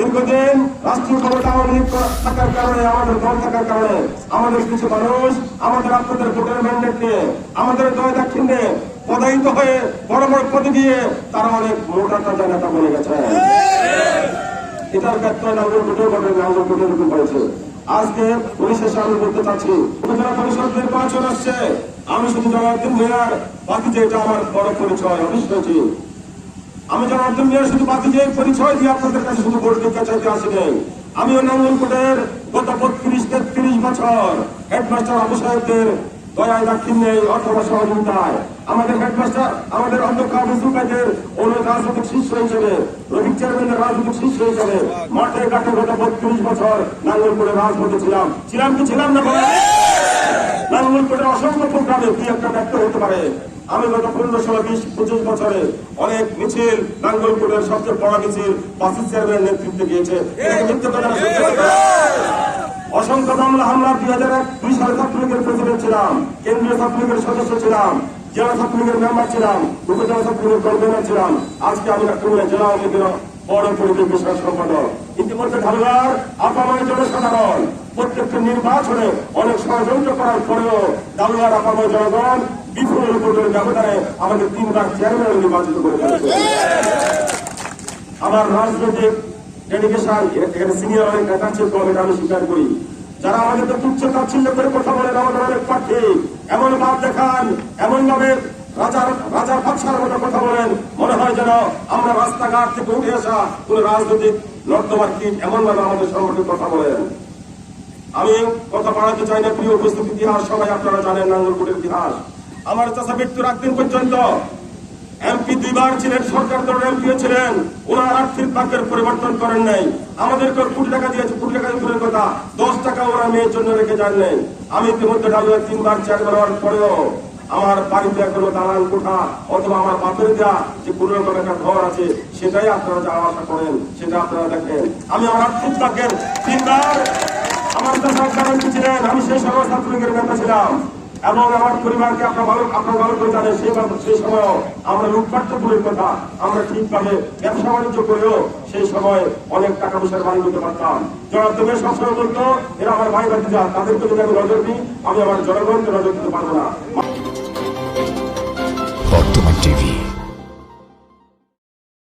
দীর্ঘদিন রাষ্ট্রীয় ক্ষমতা আওয়ামী থাকার কারণে, আমাদের দল থাকার কারণে, আমাদের কিছু মানুষ, আমাদের আপনাদের ভোটের ম্যান্ডেট নিয়ে, আমাদের দয় দাক্ষিণ্যে পদায়িত হয়ে বড় বড় পদে গিয়ে তারা অনেক মোটা তাজা নেতা বনে গেছে। এটার ক্ষেত্রে নাগরিক ভোটের ঘটনা নাগরিক ভোটের রূপে পড়েছে আজকে পরিশেষে আমি বলতে চাচ্ছি, উপজেলা পরিষদ নির্বাচন আসছে। আমি শুধু জনার্দন মেয়ার বাকি যে এটা আমার বড় পরিচয় অবশ্যই আমি জনার্দন মেয়ার শুধু বাকি যে পরিচয় দিয়ে আপনাদের কাছে শুধু ভোট দিতে চাইতে আসিনি আমিও নাঙ্গলকোটের গত বত্রিশ, তেত্রিশ বছর হেডমাস্টার আবু সাহেবদের দয়ায় দাক্ষিণ্যে অথবা সহযোগিতায়। আমাদের হেডমাস্টার, আমাদের অধ্যক্ষ আবু সুকাইদের অনেক রাজনৈতিক শিষ্য হিসেবে রবি চেয়ারম্যানের রাজনৈতিক শিষ্য হিসেবে মাঠে ঘাটে গত বত্রিশ বছর নাঙ্গলকোটে রাজপথে ছিলাম। ছিলাম কি ছিলাম না? নাঙ্গলকোটের অসংখ্য প্রোগ্রামে কি একটা ব্যক্ত হতে পারে। আমি গত পনেরো ষোলো বিশ পঁচিশ বছরে অনেক মিছিল নাঙ্গলপুরের সবচেয়ে বড় মিছিল পাশের চেয়ারম্যানের নেতৃত্বে গিয়েছে? অসংখ্য মামলা, হামলা দুই হাজার এক, দুই সালে ছাত্রলীগের প্রেসিডেন্ট ছিলাম, কেন্দ্রীয় ছাত্রলীগের সদস্য ছিলাম, জেলা ছাত্রলীগের মেম্বার ছিলাম, উপজেলা ছাত্রলীগের কনভেনার ছিলাম আজকে আমি খুলনা জেলা আওয়ামী বড় বিষয় সম্পাদক ইতিমধ্যে ঢালুয়ার আপাময় জনসাধারণ। প্রত্যেকটা নির্বাচনে অনেক ষড়যন্ত্র করার পরেও ডালুয়ার আপাময় জনগণ বিপুল ভোটের ব্যবধানে আমাদের তিনবার চেয়ারম্যান নির্বাচিত করে আমার রাজনৈতিক ডেডিকেশন সিনিয়র অনেক নেতা ছিল এটা আমি স্বীকার করি। যারা আমাদেরকে তুচ্ছ তাচ্ছিল্য করে কথা বলেন, আমাদের অনেক প্রার্থী এমন ভাব দেখান এমন ভাবে রাজার রাজার বাদশার মতো কথা বলেন। মনে হয় যেন আমরা রাস্তাঘাট থেকে উঠে আসা কোন রাজনৈতিক নর্দমার কীট এমন ভাবে আমাদের সম্পর্কে কথা বলেন। আমি কথা বাড়াতে চাই না, প্রিয় উপস্থিত ইতিহাস, সবাই আপনারা জানেন নাঙ্গলকোটের ইতিহাস। আমার চাষা মৃত্যুর একদিন পর্যন্ত এমপি দুইবার ছিলেন, সরকার দলের এমপিও ছিলেন। ওনার আর্থিক ভাগ্যের পরিবর্তন করেন নাই। আমাদেরকে কোটি টাকা দিয়েছে, কোটি টাকা দূরের কথা। দশ টাকা ওরা মেয়ের জন্য রেখে যান নাই। আমি ইতিমধ্যে ডালুয়া তিনবার চেয়ারম্যান হওয়ার পরেও আমার বাড়িতে কোনো দালান কোঠা অথবা আমার বাপের দেওয়া যে কোনো রকম একটা ঘর আছে, সেটাই আপনারা যাওয়া আশা করেন, সেটা আপনারা দেখেন। আমি আমার আর্থিক ভাগ্যের তিনবার আমার তো সরকার ছিলেন? আমি সেই সময় ছাত্রলীগের নেতা ছিলাম। এবং আমার পরিবারকে আপনার ভালো আপনার ভালো করে জানেন, সেই সেই সময় আমরা লুটপাট দূরের কথা, আমরা ঠিকভাবে ব্যবসা বাণিজ্য করেও সেই সময় অনেক টাকা পয়সার বাড়ি করতে পারতাম। জনাব তুমি সবসময় বলতো, এরা আমার ভাই ভাতিজা তাদেরকে যদি আমি নজর দিই, আমি আমার জনগণকে নজর দিতে পারব না।